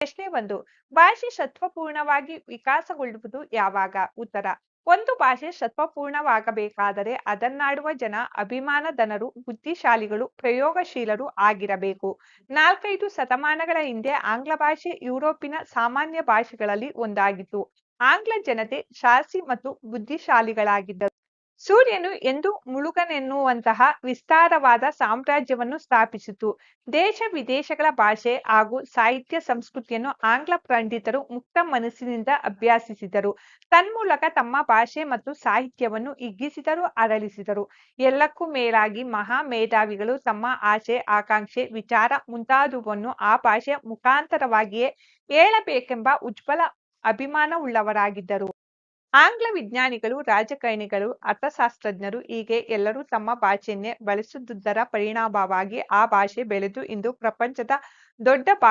ಪ್ರಶ್ನೆ ಒಂದು. ಭಾಷೆ ಸತ್ವಪೂರ್ಣವಾಗಿ ವಿಕಾಸಗೊಳ್ಳುವುದು ಯಾವಾಗ? ಉತ್ತರ. ಒಂದು ಭಾಷೆ ಸತ್ವಪೂರ್ಣವಾಗಬೇಕಾದರೆ ಅದನ್ನಾಡುವ ಜನ ಅಭಿಮಾನಧನರು ಬುದ್ಧಿಶಾಲಿಗಳು, ಪ್ರಯೋಗಶೀಲರು ಆಗಿರಬೇಕು. ನಾಲ್ಕೈದು ಶತಮಾನಗಳ ಹಿಂದೆ ಆಂಗ್ಲ ಭಾಷೆ ಯುರೋಪಿನ ಸಾಮಾನ್ಯ ಭಾಷೆಗಳಲ್ಲಿ ಒಂದಾಗಿತ್ತು. ಆಂಗ್ಲ ಜನತೆ ಶಾಸಿ ಮತ್ತು ಬುದ್ಧಿಶಾಲಿಗಳಾಗಿದ್ದರು. ಸೂರ್ಯನು ಎಂದು ಮುಳುಗನೆನ್ನುವಂತಹ ವಿಸ್ತಾರವಾದ ಸಾಮ್ರಾಜ್ಯವನ್ನು ಸ್ಥಾಪಿಸಿತು. ದೇಶ ವಿದೇಶಗಳ ಭಾಷೆ ಹಾಗೂ ಸಾಹಿತ್ಯ ಸಂಸ್ಕೃತಿಯನ್ನು ಆಂಗ್ಲ ಪಂಡಿತರು ಮುಕ್ತ ಮನಸ್ಸಿನಿಂದ ಅಭ್ಯಾಸಿಸಿದರು. ತನ್ಮೂಲಕ ತಮ್ಮ ಭಾಷೆ ಮತ್ತು ಸಾಹಿತ್ಯವನ್ನು ಹಿಗ್ಗಿಸಿದರು ಅರಳಿಸಿದರು. ಎಲ್ಲಕ್ಕೂ ಮೇಲಾಗಿ ಮಹಾ ಮೇಧಾವಿಗಳು ತಮ್ಮ ಆಸೆ, ಆಕಾಂಕ್ಷೆ, ವಿಚಾರ ಮುಂತಾದುವನ್ನು ಆ ಭಾಷೆಯ ಮುಖಾಂತರವಾಗಿಯೇ ಹೇಳಬೇಕೆಂಬ ಉಜ್ವಲ ಅಭಿಮಾನವುಳ್ಳವರಾಗಿದ್ದರು. ಆಂಗ್ಲ ವಿಜ್ಞಾನಿಗಳು, ರಾಜಕಾರಣಿಗಳು, ಅರ್ಥಶಾಸ್ತ್ರಜ್ಞರು ಹೀಗೆ ಎಲ್ಲರೂ ತಮ್ಮ ಭಾಷೆಯನ್ನೇ ಬಳಸುತ್ತಿದ್ದರ ಪರಿಣಾಮವಾಗಿ ಆ ಭಾಷೆ ಬೆಳೆದು ಇಂದು ಪ್ರಪಂಚದ ದೊಡ್ಡ